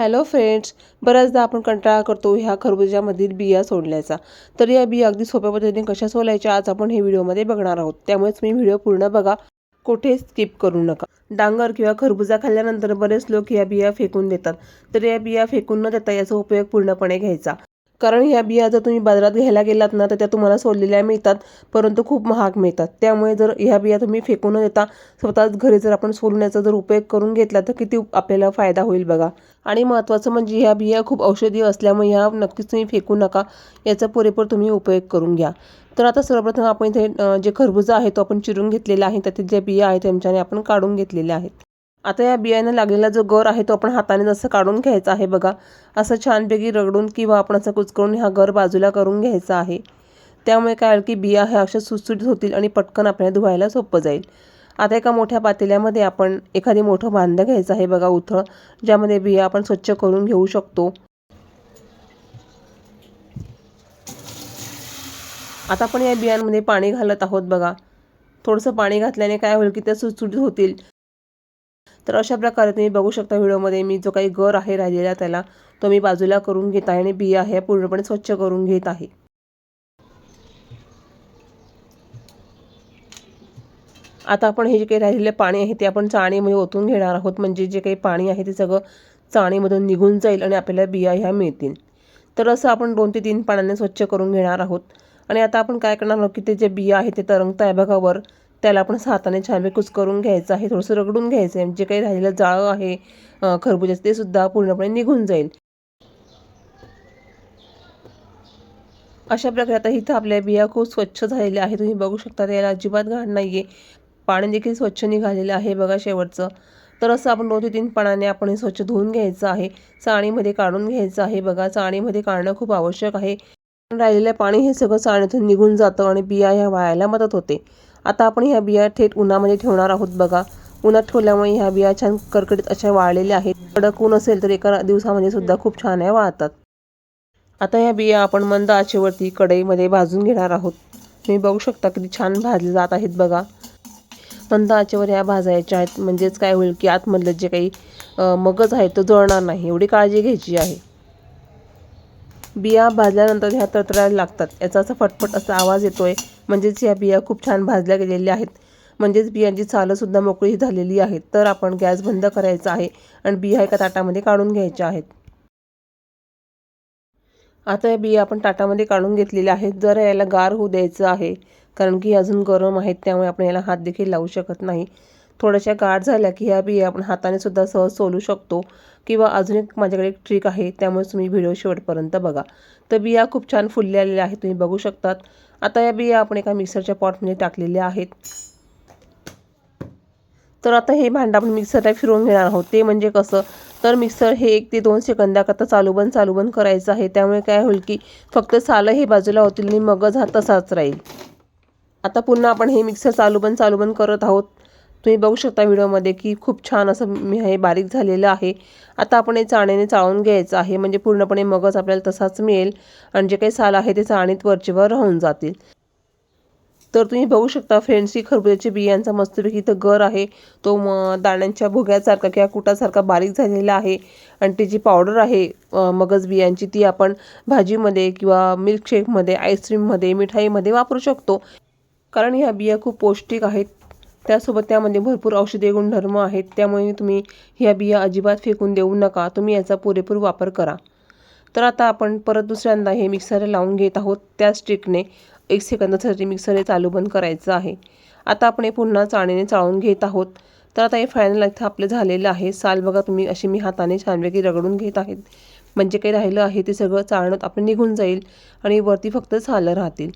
Hello friends बऱ्याचदा आपण कंटाळा करतो ह्या खरबुजामधील बिया सोडण्याचा. तर या बिया अगदी सोप्या पद्धतीने कशा सोलायच्या आज आपण हे व्हिडिओमध्ये बघणार आहोत. त्यामुळेच मी व्हिडिओ पूर्ण बघा. कुठे स्किप करू नका. डांगर किंवा खरबुजा खाल्ल्यानंतर बरेच लोक या बिया फेकून देतात. तर या बिया फेकून न देता याचा उपयोग पूर्णपणे घ्यायचा. कारण ह्या बिया जर तुम्ही बाजारात घ्यायला गेलात ना तर त्या तुम्हाला सोललेल्या मिळतात परंतु खूप महाग मिळतात. त्यामुळे जर ह्या बिया तुम्ही फेकून न देता स्वतःच घरी जर आपण सोलण्याचा जर उपयोग करून घेतला तर किती आपल्याला फायदा होईल बघा. आणि महत्त्वाचं म्हणजे ह्या बिया खूप औषधी असल्यामुळे ह्या नक्कीच तुम्ही फेकू नका याचा पुरेपूर तुम्ही उपयोग करून घ्या. तर आता सर्वप्रथम आपण इथे जे खरबुजा आहे तो आपण चिरून घेतलेला आहे. त्यातील ज्या बिया आहेत त्यांच्याने आपण काढून घेतलेल्या आहेत. आता या बियानं लागलेला जो गर आहे तो आपण हाताने जसं काढून घ्यायचा आहे बघा असं छानपैकी रगडून किंवा आपण असं कुचकरून हा गर बाजूला करून घ्यायचा आहे. त्यामुळे काय होईल की बिया ह्या अशा सुटसुटीत होतील आणि पटकन आपल्याला धुवायला सोपं जाईल. आता एका मोठ्या पातेल्यामध्ये आपण एखादी मोठं भांडं घ्यायचं आहे बघा उथळ ज्यामध्ये बिया आपण स्वच्छ करून घेऊ शकतो. आता आपण या बियांमध्ये पाणी घालत आहोत बघा. थोडंसं पाणी घातल्याने काय होईल की त्या सुटसुटीत होतील. तर अशा प्रकारे तुम्ही बघू शकता व्हिडिओमध्ये मी जो काही गर आहे राहिलेला त्याला तो मी बाजूला करून घेत आहे आणि बिया ह्या पूर्णपणे स्वच्छ करून घेत आहे. आता आपण हे जे काही राहिलेले पाणी आहे ते आपण चाणीमध्ये ओतून घेणार आहोत. म्हणजे जे काही पाणी आहे ते सगळं चाणीमधून निघून जाईल आणि आपल्याला बिया ह्या मिळतील. तर असं आपण दोन ते तीन पाण्याने स्वच्छ करून घेणार आहोत. आणि आता आपण काय करणार आहोत की ते जे बिया आहे ते तरंगत आहे त्याला आपण हाताने छान कुच करून घ्यायचं आहे थोडंसं रगडून घ्यायचं आहे जे काही राहिलेलं जाळं आहे खरबुजाचं ते सुद्धा पूर्णपणे निघून जाईल. अशा प्रकारे आता इथं आपल्या बिया खूप स्वच्छ झालेल्या आहे तुम्ही बघू शकता याला अजिबात घाण नाही आहे पाणी देखील स्वच्छ निघालेलं आहे बघा शेवटचं. तर असं आपण दोन ते तीन पाण्याने आपण हे स्वच्छ धुवून घ्यायचं आहे. चाळणीमध्ये काढून घ्यायचं आहे बघा. चाळणीमध्ये काढणं खूप आवश्यक आहे. राहिलेलं पाणी हे सगळं चाळणीतून निघून जातं आणि बिया ह्या वायाला मदत होते. आता आपण ह्या बिया थेट उन्हामध्ये ठेवणार आहोत बघा. उन्हात ठेवल्यामुळे ह्या बिया छान करकटीत अशा वाळलेल्या आहेत. कडक ऊन असेल तर एका दिवसामध्ये सुद्धा खूप छान ह्या वाळतात. आता ह्या बिया आपण मंद आचेवरती कढईमध्ये भाजून घेणार आहोत. तुम्ही बघू शकता किती छान भाजले जात आहेत बघा. मंद आचेवर ह्या भाजायच्या आहेत. म्हणजेच काय होईल की आतमधलं जे काही मगज आहे तो जळणार नाही. एवढी काळजी घ्यायची आहे. बिया भाजल्यानंतर ह्या तळतळायला लागतात. याचा असा फटफट असा आवाज येतोय. म्हणजेच या बिया खूप छान भाजल्या गेलेल्या आहेत. म्हणजेच बियांची सालंसुद्धा मोकळी झालेली आहेत. तर आपण गॅस बंद करायचा आहे आणि बिया एका ताटामध्ये काढून घ्यायच्या आहेत. आता या बिया आपण ताटामध्ये काढून घेतलेल्या आहेत. जर याला गार होऊ द्यायचं आहे कारण की अजून गरम आहेत त्यामुळे आपण याला हात देखील लावू शकत नाही. थोड्याशा गाठ झाल्या की ह्या बिया आपण हाताने सुद्धा सहज सोलू शकतो किंवा अजून एक माझ्याकडे एक ट्रिक आहे त्यामुळे तुम्ही व्हिडिओ शेवटपर्यंत बघा. तर बिया खूप छान फुललेल्या आलेल्या आहेत तुम्ही बघू शकतात. आता या बिया आपण एका मिक्सरच्या पॉटमध्ये टाकलेल्या आहेत. तर आता हे भांडं आपण मिक्सरला फिरवून घेणार आहोत. ते म्हणजे कसं? तर मिक्सर हे एक ते दोन सेकंदाकरता चालू बंद चालू बंद करायचं आहे. त्यामुळे काय होईल की फक्त सालं हे बाजूला होतील आणि मगज हा तसाच राहील. आता पुन्हा आपण हे मिक्सर चालू बंद चालू बंद करत आहोत. तुम्ही बघू शकता व्हिडिओमध्ये की खूप छान असं मी हे बारीक झालेलं आहे. आता आपण हे चाण्याने चाळून घ्यायचं आहे. म्हणजे पूर्णपणे मगच आपल्याला तसाच मिळेल. आणि जे काही साल आहे ते चाळणीत वरचेवर राहून जातील. तर तुम्ही बघू शकता फ्रेंड्स की खरबुजाच्या बियांचा मस्तपैकी इथं गर आहे. तो म दाण्यांच्या भुग्यासारखा किंवा कुटासारखा बारीक झालेला आहे. आणि ती जी पावडर आहे मगज बियांची ती आपण भाजीमध्ये किंवा मिल्कशेकमध्ये आईस्क्रीममध्ये मिठाईमध्ये वापरू शकतो. कारण ह्या बिया खूप पौष्टिक आहेत. त्यासोबत त्यामध्ये भरपूर औषधी गुणधर्म आहेत. त्यामुळे तुम्ही ह्या बिया अजिबात फेकून देऊ नका. तुम्ही याचा पुरेपूर वापर करा. तर आता आपण परत दुसऱ्यांदा हे मिक्सर लावून घेत आहोत. त्या स्टिकने एक सेकंदासाठी मिक्सर हे चालू बंद करायचं आहे. आता आपण हे पुन्हा चाळणीने चाळून घेत आहोत. तर आता हे फायनल इथं आपलं झालेलं आहे. साल बघा तुम्ही अशी मी हाताने छानपैकी रगडून घेत आहेत. म्हणजे काही राहिलं आहे ते सगळं चाळणं आपलं निघून जाईल आणि वरती फक्त सालं राहतील.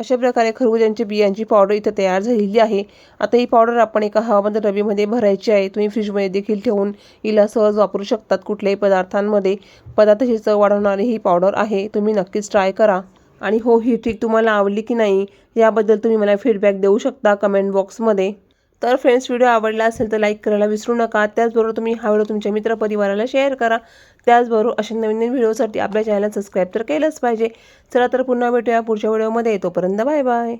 अशा प्रकारे खरबुजांच्या बियांची पावडर इथं तयार झालेली आहे. आता ही पावडर आपण एका हवाबंद डबीमध्ये भरायची आहे. तुम्ही फ्रीजमध्ये देखील ठेवून हिला सहज वापरू शकतात. कुठल्याही पदार्थांमध्ये पदार्थाची चव वाढवणारी ही पावडर आहे. तुम्ही नक्कीच ट्राय करा. आणि हो ही ट्रिक तुम्हाला आवडली की नाही याबद्दल तुम्ही मला फीडबॅक देऊ शकता. कमेंट बॉक्समध्ये तर फ्रेंड्स व्हिडिओ आवडला असेल तर लाईक करायला विसरू नका. त्याचबरोबर तुम्ही हा व्हिडिओ तुमच्या मित्रपरिवाराला शेअर करा. त्याचबरोबर अशा नवीन नवीन व्हिडिओसाठी आपल्या चॅनल सबस्क्राईब तर केलंच पाहिजे. चला तर पुन्हा भेटूया पुढच्या व्हिडिओमध्ये तोपर्यंत बाय बाय